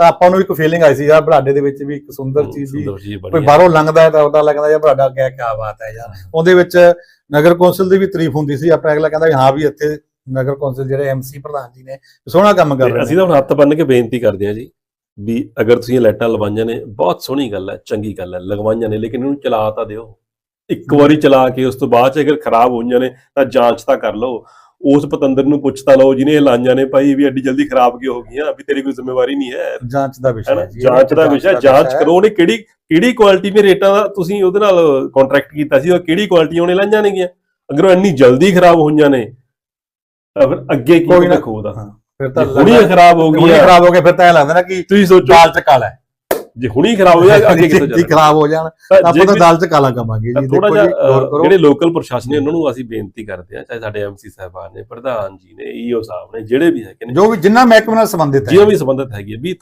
ਤਾਂ ਆਪਾਂ ਨੂੰ ਇੱਕ ਫੀਲਿੰਗ ਆਈ ਸੀ ਯਾਰ ਬਰਾਡੇ ਦੇ ਵਿੱਚ ਵੀ ਇੱਕ ਸੁੰਦਰ ਚੀਜ਼ ਚੀਜ਼ ਕੋਈ ਬਾਹਰੋਂ ਲੰਘਦਾ ਹੈ ਤਾਂ ਪਤਾ ਲੱਗਦਾ ਯਾਰ ਬਰਾਡਾ ਕਿਆ ਕਿਆ ਬਾਤ ਹੈ ਯਾਰ। ਉਹਦੇ ਵਿੱਚ ਨਗਰ ਕੌਂਸਲ ਦੀ ਵੀ ਤਾਰੀਫ ਹੁੰਦੀ ਸੀ। ਆਪਣਾ ਅਗਲਾ ਕਹਿੰਦਾ ਹਾਂ ਵੀ ਇੱਥੇ ਨਗਰ ਕੌਂਸਲ ਜਿਹੜੇ ਐਮਸੀ ਪ੍ਰਧਾਨ ਜੀ ਨੇ ਸੋਹਣਾ ਕੰਮ ਕਰ ਰਹੇ ਅਸੀਂ ਤਾਂ ਹੁਣ ਹੱਥ ਬੰਨ ਕੇ ਬੇਨਤੀ ਕਰਦੇ ਹਾਂ ਜੀ ਵੀ ਅਗਰ ਤੁਸੀਂ ਇਹ ਲਾਈਟਾਂ ਲਵਾਈਆਂ ਨੇ ਬਹੁਤ ਸੋਹਣੀ ਗੱਲ ਹੈ ਚੰਗੀ ਗੱਲ ਹੈ ਲਗਵਾਈਆਂ ਨੇ ਲੇਕਿਨ ਇਹਨੂੰ ਚਲਾ ਤਾਂ ਦਿਓ। ਇੱਕ ਵਾਰੀ ਚਲਾ ਕੇ ਉਸ ਤੋਂ ਬਾਅਦ ਚ ਅਗਰ ਖਰਾਬ ਹੋਈਆਂ ਨੇ ਤਾਂ ਜਾਂਚ ਤਾਂ ਕਰ ਲਓ। ਉਸ ਪਤੰਦਰ ਨੂੰ ਪੁੱਛ ਤਾਂ ਲਓ ਜਿਹਨੇ ਇਹ ਲਾਈਆਂ ਨੇ ਭਾਈ ਵੀ ਐਡੀ ਜਲਦੀ ਖਰਾਬ ਕਿਉਂ ਹੋ ਗਈਆਂ? ਵੀ ਤੇਰੀ ਕੋਈ ਜ਼ਿੰਮੇਵਾਰੀ ਨਹੀਂ ਹੈ। ਜਾਂਚ ਦਾ ਵਿਸ਼ਾ ਹੈ ਜੀ ਜਾਂਚ ਦਾ ਵਿਸ਼ਾ ਜਾਂਚ ਕਰੋ ਉਹਨੇ ਕਿਹੜੀ ਕਿਹੜੀ ਕੁਆਲਿਟੀ ਮੇ ਰੇਟਾਂ ਦਾ ਤੁਸੀਂ ਉਹਦੇ ਨਾਲ ਕੰਟਰੈਕਟ ਕੀਤਾ ਸੀ ਉਹ ਕਿਹੜੀ ਕੁਆਲਿਟੀ ਉਹਨੇ ਲਾਈਆਂ ਨੇਗੀਆਂ? ਅਗਰ ਉਹ ਇੰਨੀ ਜਲਦੀ ਖਰਾਬ ਹੋਈਆਂ ਨੇ ਫਿਰ ਅੱਗੇ ਕੀ ਨਾ- ਦੇਖੋ ਉਹਦਾ। ਹਾਂ, ਫਿਰ ਤਾਂ ਹੁਣੀ ਖਰਾਬ ਹੋ ਹੁਣੀ ਗਈਆਂ। ਖਰਾਬ ਹੋ ਗਏ ਫਿਰ ਤਾਂ ਇਹ ਲੱਗਦਾ ਨਾ ਕਿ ਤੁਸੀਂ ਸੋਚੋ। ਦਾਲ ਚ ਕਾਲਾ ਹੈ। ਜੇ ਹੁਣੀ ਖਰਾਬ ਹੋ ਜਾਏ ਅੱਗੇ ਕਿੱਥੋਂ ਜੀ ਜਾਣਾ? ਖਰਾਬ ਹੋ ਜਾਣ ਆਪਾਂ ਤਾਂ ਦਾਲ ਚ ਕਾਲਾ ਕਮਾਂਗੇ ਜੀ ਥੋੜਾ ਦੇਖੋ ਜਿਹਾ ਜੀ ਜਿਹੜੇ ਲੋਕਲ ਪ੍ਰਸ਼ਾਸਨ ਨੇ ਉਹਨਾਂ ਨੂੰ ਅਸੀਂ ਬੇਨਤੀ ਕਰਦੇ ਹਾਂ ਚਾਹੇ ਸਾਡੇ ਐਮਸੀ ਸਾਹਿਬਾਨ ਨੇ ਪ੍ਰਧਾਨ ਜੀ ਨੇ ਈਓ ਸਾਹਿਬ ਨੇ ਜਿਹੜੇ ਵੀ ਹੈਗੇ ਨੇ ਜੋ ਵੀ ਜਿੰਨਾ ਮਹਿਕਮੇ ਨਾਲ ਸੰਬੰਧਿਤ ਹੈ। ਜਿਹਨਾਂ ਵੀ ਸੰਬੰਧਿਤ ਹੈਗੀ ਵੀ